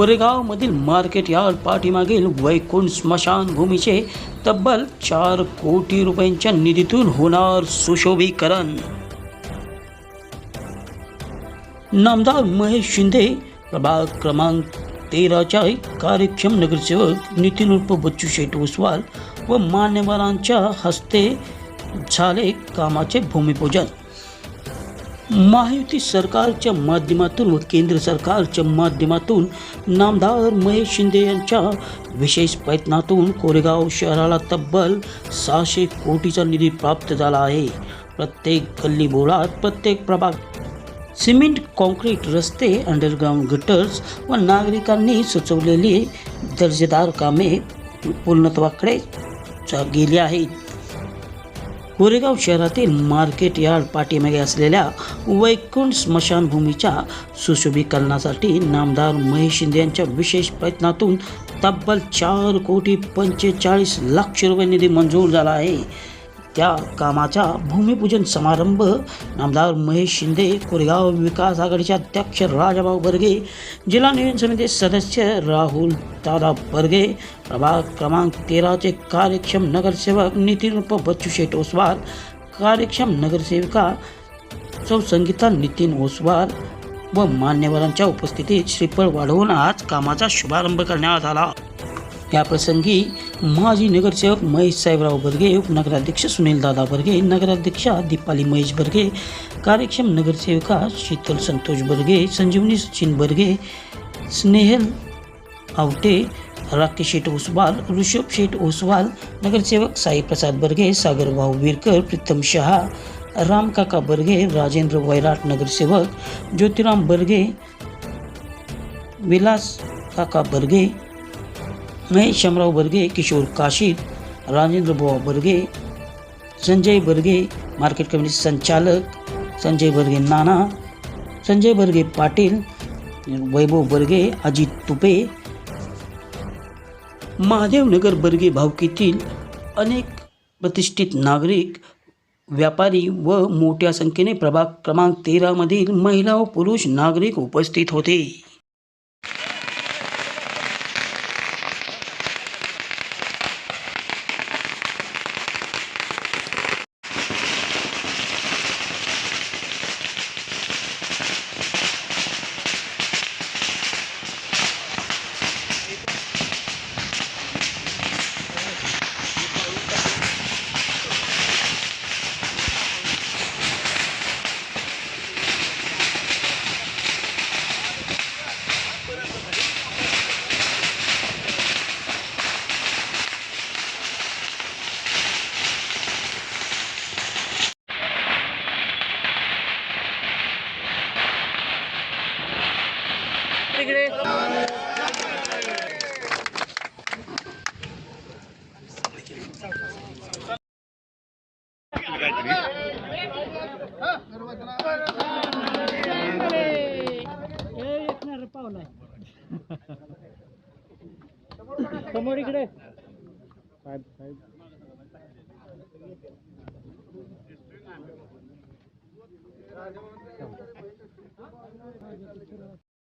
कोरेगावमधील market yard पाठीमागील वैकुंठ स्मशानभूमीचे तब्बल चार कोटी रुपयांच्या निधीतून होणार सुशोभीकरण. नामदार महेश शिंदे प्रभाग क्रमांक तेराच्या कार्यक्षम नगरसेवक नितीन उर्फ बच्चू शेठ ओसवाल व मान्यवरांच्या हस्ते झाले कामाचे भूमिपूजन. महायुती सरकारच्या माध्यमातून व केंद्र सरकारच्या माध्यमातून नामदार महेश शिंदे यांच्या विशेष प्रयत्नातून कोरेगाव शहराला तब्बल सहाशे कोटीचा निधी प्राप्त झाला आहे. प्रत्येक गल्ली बोळात प्रत्येक प्रभाग सिमेंट कॉन्क्रीट रस्ते अंडरग्राऊंड गटर्स व नागरिकांनी सुचवलेली दर्जेदार कामे पूर्णत्वाकडे गेली आहेत. कोरेगाव शहरातील मार्केट यार्ड पाठीमागे असलेल्या वैकुंठ स्मशानभूमीच्या सुशोभीकरणासाठी नामदार महेश शिंदे यांच्या विशेष प्रयत्नातून तब्बल चार कोटी पंचेचाळीस लाख रुपये निधी मंजूर झाला आहे. त्या कामाचा भूमिपूजन समारंभ नामदार महेश शिंदे कोरेगाव विकास आघाडीचे अध्यक्ष राजाभाऊ बर्गे जिल्हा नियोजन समिती सदस्य राहुल दादा बर्गे प्रभाग क्रमांक तेराचे कार्यक्षम नगरसेवक नितीन उर्फ बच्चू शेठ ओसवाल कार्यक्षम नगरसेविका सौ संगीता नितीन ओसवाल व मान्यवरांच्या उपस्थितीत श्रीफळ वाढवून आज कामाचा शुभारंभ करण्यात आला. या प्रसंगी माजी नगरसेवक महेश साहेबराव बर्गे, उपनगराध्यक्ष सुनील दादा बर्गे, नगराध्यक्षा दीपाली महेश बर्गे, कार्यक्षम नगरसेविका शीतल संतोष बर्गे, संजीवनी सचिन बर्गे, स्नेहल आवटे, राकेश शेठ ओसवाल, ऋषभ शेठ ओसवाल, नगरसेवक साईप्रसाद बर्गे सागर सागरभाऊ विरकर, प्रीतम शहा रामकाका बर्गे, राजेंद्र वैराट नगरसेवक, ज्योतिराम बर्गे, विलास काका बर्गे महेश शमराव बर्गे किशोर काशीद राजेंद्र बुवा बर्गे संजय बर्गे मार्केट कमिटी संचालक संजय बर्गे नाना संजय बर्गे पाटील वैभव बर्गे अजित तुपे महादेवनगर बर्गे भावकीतील अनेक प्रतिष्ठित नागरिक व्यापारी व मोठ्या संख्येने प्रभाग क्रमांक तेरामधील महिला व पुरुष नागरिक उपस्थित होते. समोर इकडे साहेब साहेब